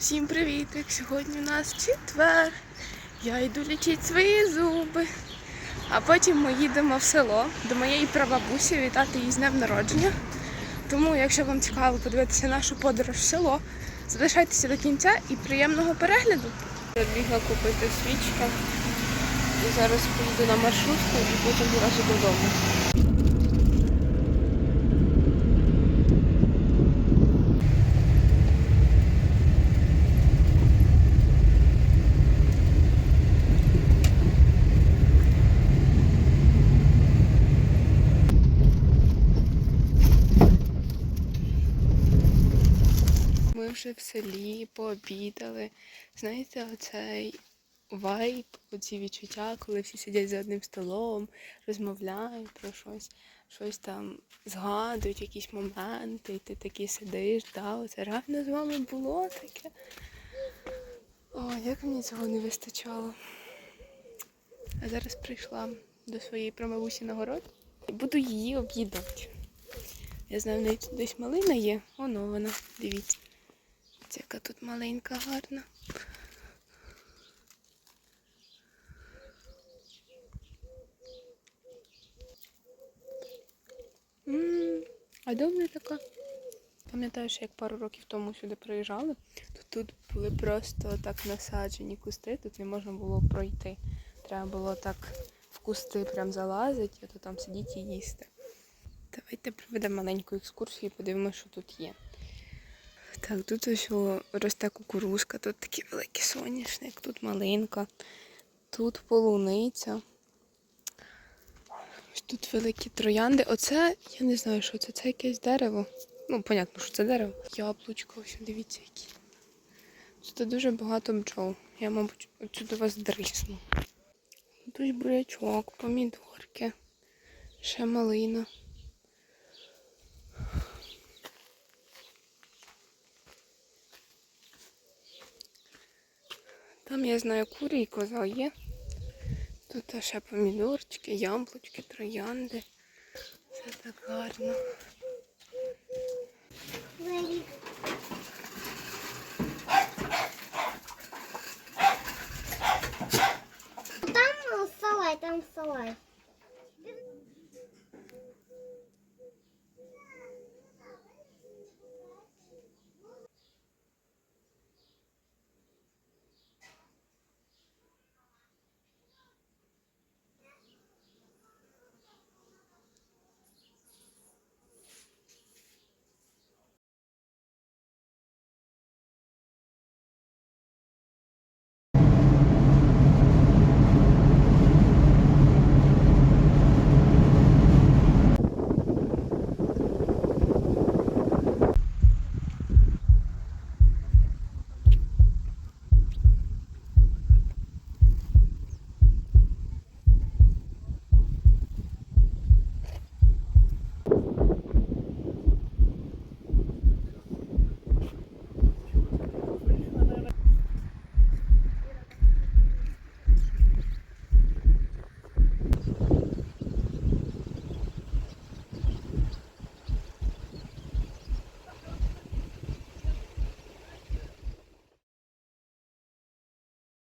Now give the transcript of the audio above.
Всім привіт! Як сьогодні у нас четвер. Я йду лічити свої зуби. А потім ми їдемо в село до моєї прабабусі вітати її з днем народження. Тому, якщо вам цікаво подивитися нашу подорож в село, залишайтеся до кінця і приємного перегляду. Я бігла купити свічки. І зараз поїду на маршрутку і потім одразу додому. Ми вже в селі пообідали. Знаєте, оцей вайб, оці відчуття, коли всі сидять за одним столом, розмовляють про щось, щось там згадують, якісь моменти, і ти такий сидиш, да, оце реально з вами було таке. О, як мені цього не вистачало. А зараз прийшла до своєї промабусі на город і буду її об'їдати. Я знаю, тут десь малина є. Воно вона, дивіться. Це яка тут маленька, гарна. М, А добре така. Пам'ятаю, що як пару років тому сюди приїжджали, то тут були просто так насаджені кусти, тут не можна було пройти. Треба було так в кусти прям залазити, а то там сидіти і їсти. Давайте проведемо маленьку екскурсію і подивимося, що тут є. Так, тут ось росте кукурузка, тут такий великий соняшник, тут малинка, тут полуниця. Ось тут великі троянди. Оце, я не знаю, що це, це якесь дерево. Ну, понятно, що це дерево. Яблучко, ось дивіться які. Тут дуже багато бджол. Я, мабуть, отсюди вас дрисну. Тут бурячок, помідорки, ще малина. Там я знаю курі і коза є. Тут ще помідорчики, яблучки, троянди. Все так гарно.